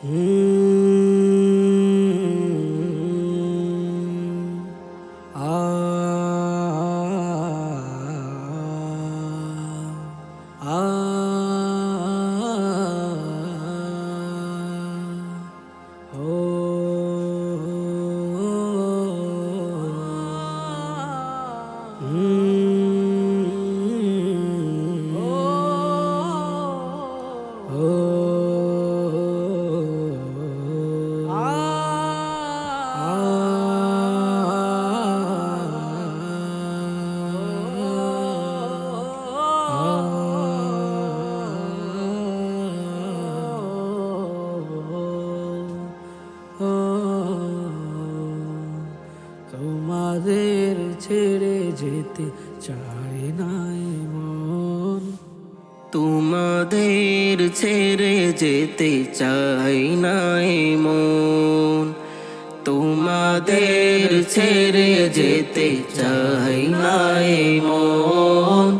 Hmm. তোমাদের ছেড়ে যেতে চাই নাই মন তোমাদের ছেড়ে যেতে চাই নাই মন তোমাদের ছেড়ে যেতে চাই নাই মন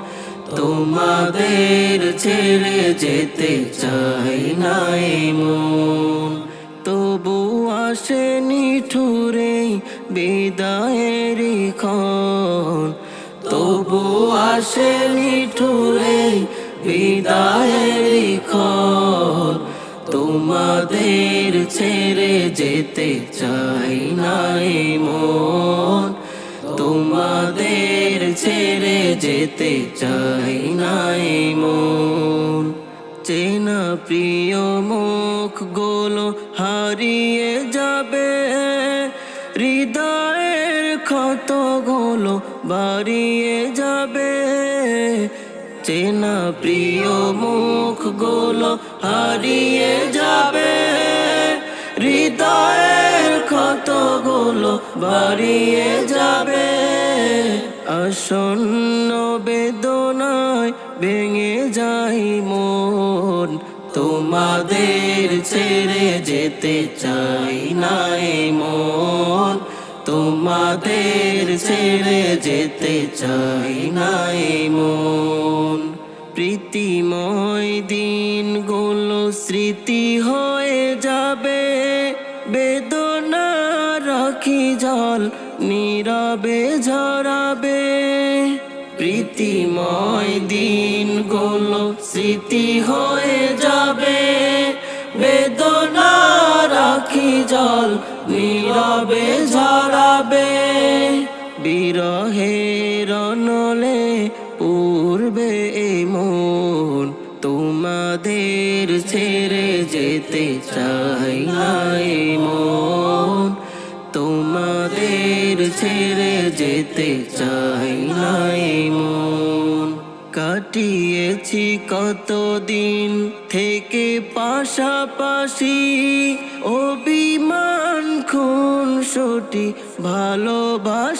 তোমাদের ছেড়ে যেতে চাই নাই মন তবু আসেনি ঠুরে বিদায়ের তবু আসেনি ঠুরে বিদায়ের ক্ষণ তোমাদের ছেড়ে যেতে চাই নাই মন। তোমাদের ছেড়ে যেতে চাই নাই মন। চেনা প্রিয় মুখ গোলো হারিয়ে ক্ষত গোলো বাড়িয়ে যাবে? চেনা প্রিয় মুখ গোলো হারিয়ে যাবে। হৃদয়ের ক্ষত গোলো বাড়িয়ে যাবে? আসন্ন বেদনায় ভেঙে যাই মন। তোমাদের ছেড়ে যেতে চাই নাই মন তোমাদের ছেড়ে যেতে চাই নাই মন। প্রীতিময় দিন দিনগুলো স্মৃতি হয়ে যাবে। বেদনা রাখি জল নীরবে ঝরাবে। প্রীতিময় দিন দিনগুলো স্মৃতি হয়ে যাবে। বেদনা রাখি জল নীরবে ঝরাবে বিরহের নলে পূর্বে মন। তোমাদের ছেড়ে যেতে চাই নাই মন। তোমাদের ছেড়ে যেতে চাই নাই মন। কাটিয়েছি কতদিন থেকে পাশাপাশি অভিমান খুন সটি ভালোবাসাবাসি।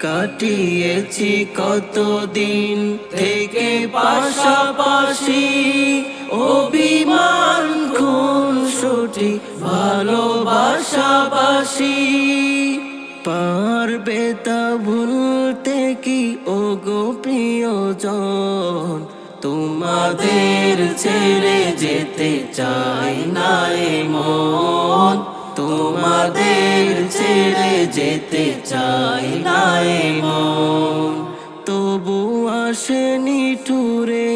কাটিয়েছি কতদিন থেকে পাশাপাশি অভিমান খুন সটি ভালোবাসাবাসি। পারবে তা ভুলতে কি ও গো প্রিয়জন? তোমাদের ছেড়ে যেতে চাই নাই মন তোমাদের ছেড়ে যেতে চাই নাই মন তবু আসেনি টুরে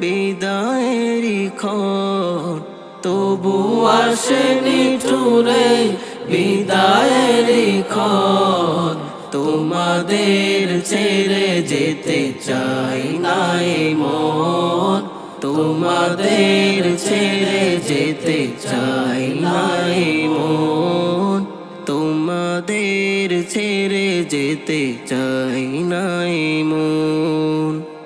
বিদায়ের ক্ষণ তবু আসেনি টুরে বিদায়ের ক্ষণ তোমাদের ছেড়ে যেতে চাই নাই মন। তোমাদের ছেড়ে যেতে চাই নাই মন। তোমাদের ছেড়ে যেতে চাই নাই মন।